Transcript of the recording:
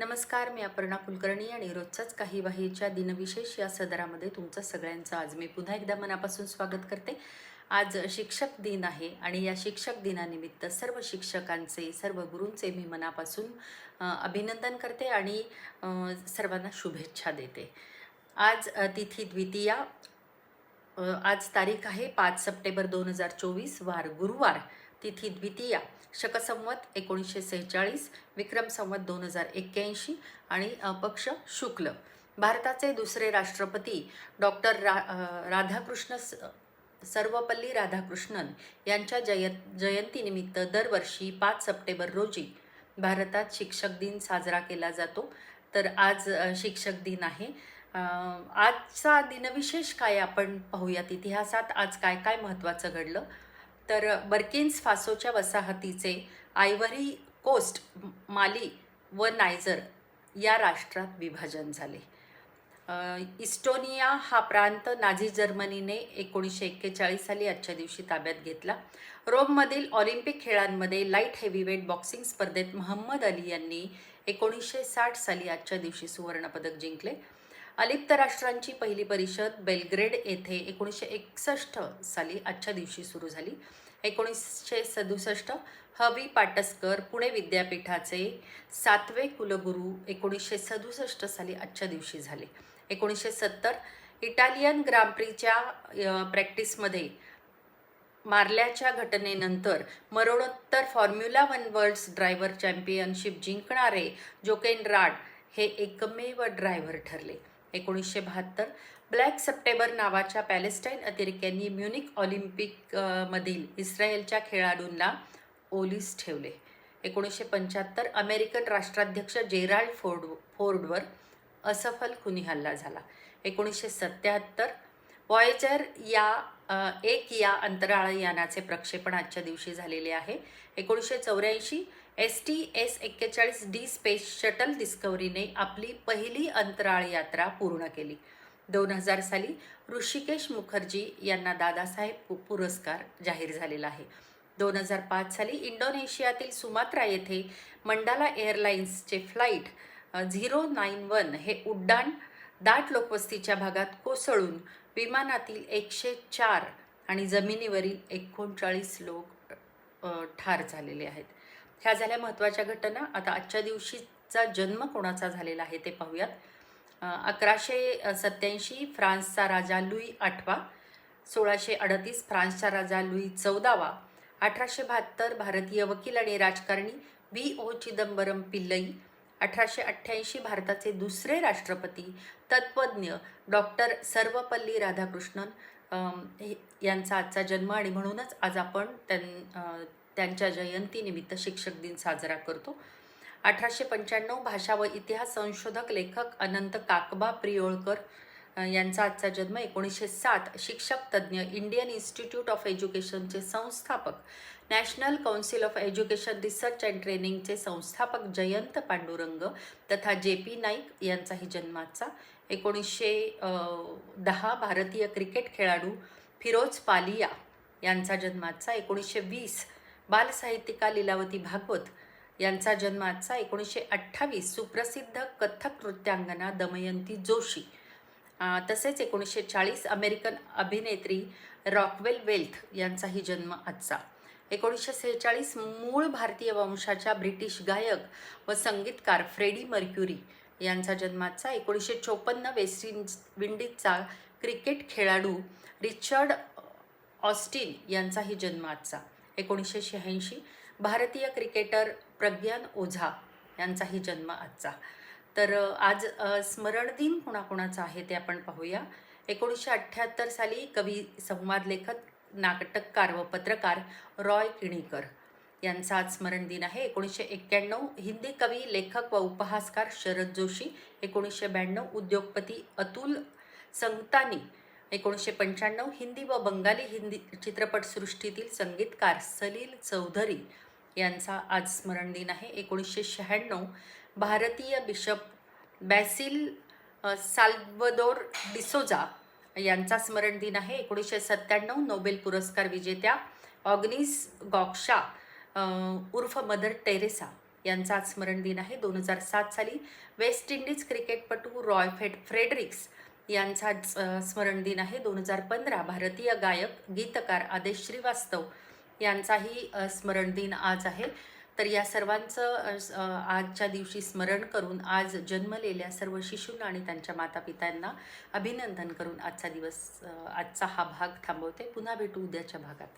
नमस्कार मी अपर्णा कुलकर्णी आणि रोजचाच काही बाहेरच्या दिनविशेष या सदरामध्ये तुमचं सगळ्यांचं आज मी पुन्हा एकदा मनापासून स्वागत करते. आज शिक्षक दिन आहे आणि या शिक्षक दिनानिमित्त सर्व शिक्षकांचे सर्व गुरूंचे मी मनापासून अभिनंदन करते आणि सर्वांना शुभेच्छा देते. आज तिथी द्वितीया आज तारीख आहे पाच सप्टेंबर दोन हजार चोवीस वार गुरुवार. तिथी द्वितीया शकसंवत एकोणीसशे सेहेचाळीस विक्रम संवत दोन हजार एक्क्याऐंशी आणि अपक्ष पक्ष शुक्ल. भारताचे दुसरे राष्ट्रपती डॉक्टर रा राधाकृष्ण स- सर्वपल्ली राधाकृष्णन यांच्या जय जयंतीनिमित्त दरवर्षी पाच सप्टेंबर रोजी भारतात शिक्षक दिन साजरा केला जातो. तर आज शिक्षक दिन आहे. आजचा दिनविशेष काय आपण पाहूयात इतिहासात? आज काय काय महत्त्वाचं घडलं? तर बर्किन्स फासोच्या वसाहतीचे आयव्हरी कोस्ट माली व नायजर या राष्ट्रात विभाजन झाले. इस्टोनिया हा प्रांत नाझी जर्मनीने एकोणीसशे एक्केचाळीस साली आजच्या दिवशी ताब्यात घेतला. रोममधील ऑलिम्पिक खेळांमध्ये लाइट हेवीवेट बॉक्सिंग स्पर्धेत मोहम्मद अली यांनी एकोणीसशे साठ साली आजच्या दिवशी सुवर्णपदक जिंकले. अलिप्त राष्ट्रांची पहिली परिषद बेलग्रेड येथे एकोणीसशे एकसष्ट साली आजच्या दिवशी सुरू झाली. एकोणीसशे सदुसष्ट हवी पाटसकर पुणे विद्यापीठाचे सातवे कुलगुरू एकोणीसशे सदुसष्ट साली आजच्या दिवशी झाले. एकोणीसशे सत्तर इटालियन ग्रामप्रीच्या प्रॅक्टिसमध्ये मारल्याच्या घटनेनंतर मरणोत्तर formula one world's driver championship जिंकणारे Jochen Rindt हे एकमेव ड्रायव्हर ठरले. एकोणीसशे बहात्तर ब्लॅक सप्टेंबर नावाच्या पॅलेस्टाईन अतिरेक्यांनी म्युनिक ऑलिम्पिक मधील इस्रायलच्या खेळाडूंना ओलीस ठेवले. एकोणीसशे पंच्याहत्तर अमेरिकन राष्ट्राध्यक्ष जेराल्ड फोर्ड फोर्डवर असफल खुनी हल्ला झाला. एकोणीसशे सत्याहत्तर वॉयजर या एक या अंतराळ यानाचे प्रक्षेपण आजच्या दिवशी झालेले आहे. एकोणीसशे चौऱ्याऐंशी एस टी एस एक्केचाळीस डी स्पेस शटल डिस्कवरीने आपली पहिली अंतराळ यात्रा पूर्ण केली. दोन हजार साली ऋषिकेश मुखर्जी यांना दादासाहेब पु- पुरस्कार जाहीर झालेला आहे. दोन हजार पाच साली इंडोनेशियातील सुमात्रा येथे मंडाला एअरलाइन्सचे फ्लाईट झिरो नाईन वन हे उड्डाण दाट लोकवस्तीच्या भागात कोसळून विमानातील एकशे चार आणि जमिनीवरील एकोणचाळीस लोक ठार झालेले आहेत. ह्या झाल्या महत्त्वाच्या घटना. आता आजच्या दिवशीचा जन्म कोणाचा झालेला आहे ते पाहूयात. अकराशे सत्याऐंशी फ्रान्सचा राजा लुई आठवा सोळाशे अडतीस फ्रान्सचा राजा लुई चौदावा अठराशे बहात्तर भारतीय वकील आणि राजकारणी व्ही. ओ. चिदंबरम पिल्लई अठराशे अठ्ठ्याऐंशी भारताचे दुसरे राष्ट्रपती तत्त्वज्ञ डॉक्टर सर्वपल्ली राधाकृष्णन यांचा आजचा जन्म आणि म्हणूनच आज आपण त्यां त्यांच्या जयंतीनिमित्त शिक्षक दिन साजरा करतो. अठराशे पंच्याण्णव भाषा व इतिहास संशोधक लेखक अनंत काकबा प्रियोळकर यांचा आजचा जन्म एकोणीसशे सात शिक्षक तज्ज्ञ इंडियन इन्स्टिट्यूट ऑफ एज्युकेशनचे संस्थापक national council of education research and ट्रेनिंगचे संस्थापक जयंत पांडुरंग तथा जे पी नाईक यांचाही जन्माचा. एकोणीसशे दहा भारतीय क्रिकेट खेळाडू फिरोज पालिया यांचा जन्माचा. एकोणीसशे वीस बालसाहित्यिका लीलावती भागवत यांचा जन्माचा. एकोणीसशे अठ्ठावीस सुप्रसिद्ध कथक नृत्यांगना दमयंती जोशी तसेच एकोणीसशे चाळीस अमेरिकन अभिनेत्री रॉकवेल वेल्थ यांचाही जन्म आजचा. एकोणीसशे सेहेचाळीस मूळ भारतीय वंशाच्या ब्रिटिश गायक व संगीतकार फ्रेडी मर्क्युरी यांचा जन्माचा एकोणीसशे चोपन्न वेस्ट इंड विंडीजचा क्रिकेट खेळाडू रिचर्ड ऑस्टिन यांचाही जन्म आजचा. एकोणीसशे शहाऐंशी भारतीय क्रिकेटर प्रज्ञान ओझा यांचाही जन्म आजचा. तर आज स्मरण दिन कोणाकोणाचा आहे ते आपण पाहूया. एकोणीसशे अठ्ठ्याहत्तर साली कवी संवाद लेखक नाटककार व पत्रकार रॉय किणीकर यांचा आज स्मरण दिन आहे. एकोणीसशे एक्क्याण्णव हिंदी कवी लेखक व उपहासकार शरद जोशी एकोणीसशे ब्याण्णव उद्योगपती अतुल संगतानी एकोणीसशे पंच्याण्णव हिंदी व बंगाली हिंदी चित्रपटसृष्टीतील संगीतकार सलील चौधरी यांचा आज स्मरण दिन आहे. एकोणीसशे शहाण्णव भारतीय बिशप बॅसिल साल्वदोर डिसोजा यांचा स्मरण दिन आहे. एकोणीसशे सत्त्याण्णव नोबेल पुरस्कार विजेत्या ऑग्निस गॉक्शा उर्फ मदर टेरेसा यांचा आज स्मरण दिन आहे. दोन हजार सात साली वेस्ट इंडिज क्रिकेटपटू रॉय फेड फ्रेडरिक्स यांचा स्मरण दिन आहे. दोन हजार पंधरा भारतीय गायक गीतकार आदेश श्रीवास्तव यांचाही स्मरण दिन आज आहे. तर या सर्वांचं आजच्या दिवशी स्मरण करून आज जन्मलेल्या सर्व शिशूंना आणि त्यांच्या मातापित्यांना अभिनंदन करून आजचा दिवस आजचा हा भाग थांबवते. पुन्हा भेटू उद्याच्या भागात.